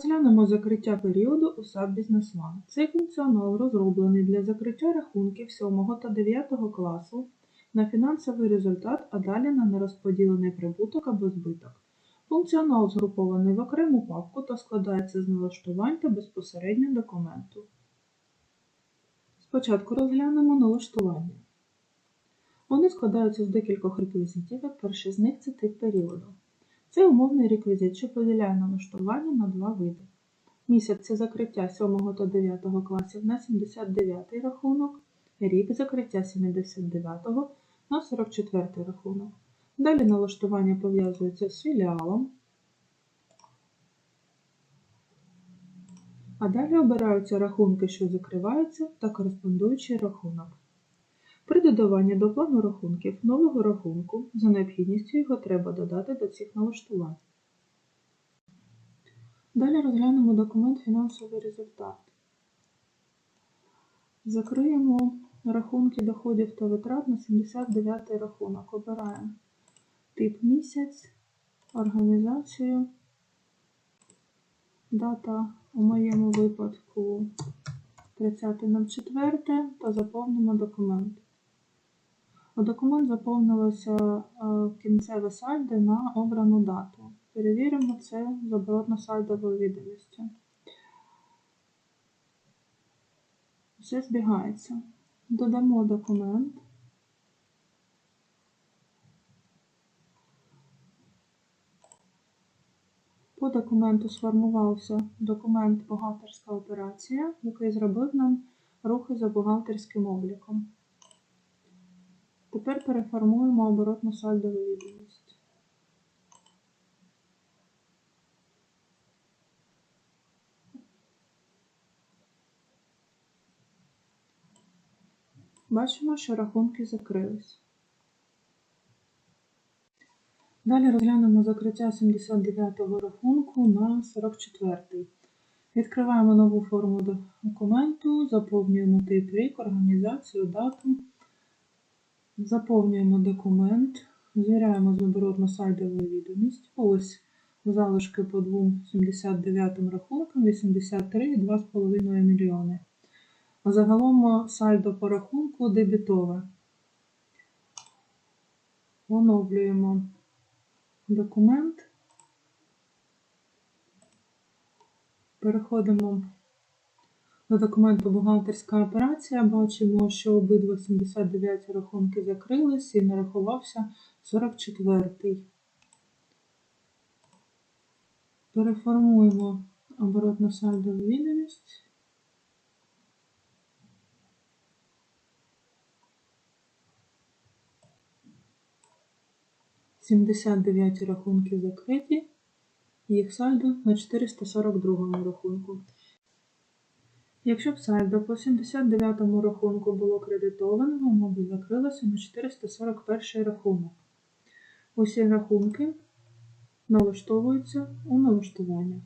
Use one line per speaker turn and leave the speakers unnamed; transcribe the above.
Розглянемо закриття періоду у Business One. Цей функціонал розроблений для закриття рахунків 7 та 9 класу на фінансовий результат, а далі на нерозподілений прибуток або збиток. Функціонал згрупований в окрему папку та складається з налаштувань та безпосередньо документу. Спочатку розглянемо налаштування. Вони складаються з декількох реквізитів, і перший з них це тип періоду. Це умовний реквізит, що поділяє налаштування на два види. Місяць це закриття 7 та 9 класів на 79 рахунок, рік закриття 79 на 44 рахунок. Далі налаштування пов'язується з філіалом. А далі обираються рахунки, що закриваються, та кореспондуючий рахунок. При додаванні до плану рахунків нового рахунку за необхідністю його треба додати до цих налаштувань. Далі розглянемо документ фінансовий результат. Закриємо рахунки доходів та витрат на 79 рахунок. Обираємо тип місяць, організацію, дата у моєму випадку 30.04 та заповнимо документ. У документ заповнилося е, кінцеве сальдо на обрану дату. Перевіримо це з оборотно-сальдовою відомістю. Все збігається. Додамо документ. По документу сформувався документ бухгалтерська операція, який зробив нам рухи за бухгалтерським обліком. Тепер переформуємо оборотну сальдову відомість. Бачимо, що рахунки закрились. Далі розглянемо закриття 79-го рахунку на 44-й. Відкриваємо нову форму документу, заповнюємо тип рік, організацію, дату. Заповнюємо документ, звіряємо з оборотно-сайдовою відомість. Ось залишки по двом 79 рахункам 83,2,5 мільйони. Загалом сальдо по рахунку дебітове. Оновлюємо документ. Переходимо до документу бухгалтерська операція. Бачимо, що обидва 79 рахунки закрились і нарахувався 44-й. Переформуємо оборотно сальдову відомість. Сімдесят дев'ять рахунки закриті, їх сальдо на 442 рахунку. Якщо б сальдо по 79-му рахунку було кредитованим, воно б закрилося на 441 рахунок. Усі рахунки налаштовуються у налаштування.